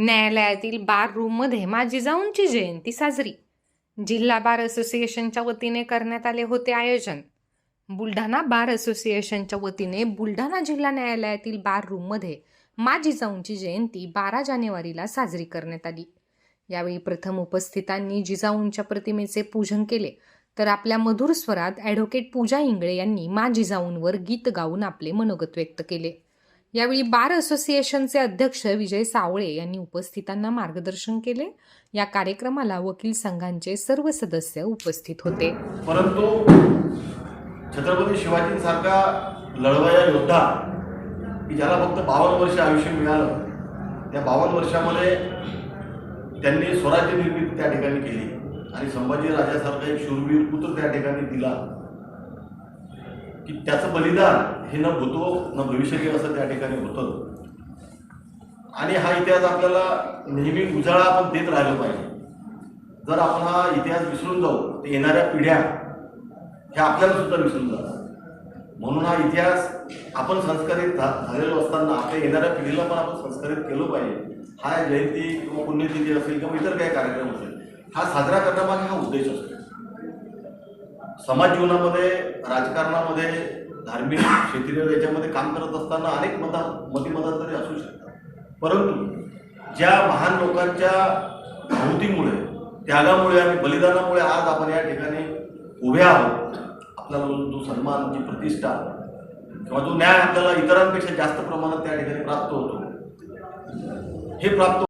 न्यायालयातील बार रूममध्ये माझी जिजाऊंची जयंती साजरी. जिल्हा बार असोसिएशनच्या वतीने करण्यात आले होते आयोजन. बुलढाणा बार असोसिएशनच्या वतीने बुलढाणा जिल्हा न्यायालयातील बार रूममध्ये मा जिजाऊंची जयंती बारा जानेवारीला साजरी करण्यात आली. यावेळी प्रथम उपस्थितांनी जिजाऊंच्या प्रतिमेचे पूजन केले. तर आपल्या मधुर स्वरात ॲडव्होकेट पूजा इंगळे यांनी मा जाऊंवर गीत गाऊन आपले मनोगत व्यक्त केले. यावेळी बार असोसिएशनचे अध्यक्ष विजय सावळे यांनी उपस्थितांना मार्गदर्शन केले. या कार्यक्रमाला वकील संघांचे सर्व सदस्य उपस्थित होते. परंतु छत्रपती शिवाजींसारखा लढवया योद्धा की ज्याला फक्त बावन्न वर्ष आयुष्य मिळालं त्या बावन्न वर्षामध्ये त्यांनी स्वराज्य निर्मिती त्या ठिकाणी केली. आणि संभाजी राजासारखा एक शूरवीर पुत्र त्या ठिकाणी दिला. की त्याचं बलिदान हे न भूतो न भविष्यती असं त्या ठिकाणी होतं. आणि हा इतिहास आपल्याला नेहमी उजाळा आपण देत राहिलो पाहिजे. जर आपण हा इतिहास विसरून जाऊ तर येणाऱ्या पिढ्या ह्या आपल्याला सुद्धा विसरून जातात. म्हणून हा इतिहास आपण संस्कारित झा- झालेलो असताना आपल्या येणाऱ्या पिढीला पण आपण संस्कारित केलो पाहिजे. हा जयंती किंवा पुण्यतिथी असेल किंवा इतर काही कार्यक्रम असेल हा साजरा करण्यामागे हा उद्देश असतो. समाज जीवनामध्ये राजकारणामध्ये धार्मिक क्षेत्रीय याच्यामध्ये काम करत असताना अनेक मता मतिमतांतरी असू शकतात. परंतु ज्या महान लोकांच्या भूतीमुळे त्यागामुळे आणि बलिदानामुळे आज आपण या ठिकाणी उभे आहोत आपल्याला जो सन्मान जी प्रतिष्ठा किंवा जो न्याय आपल्याला इतरांपेक्षा जास्त प्रमाणात त्या ठिकाणी प्राप्त होतो हे प्राप्त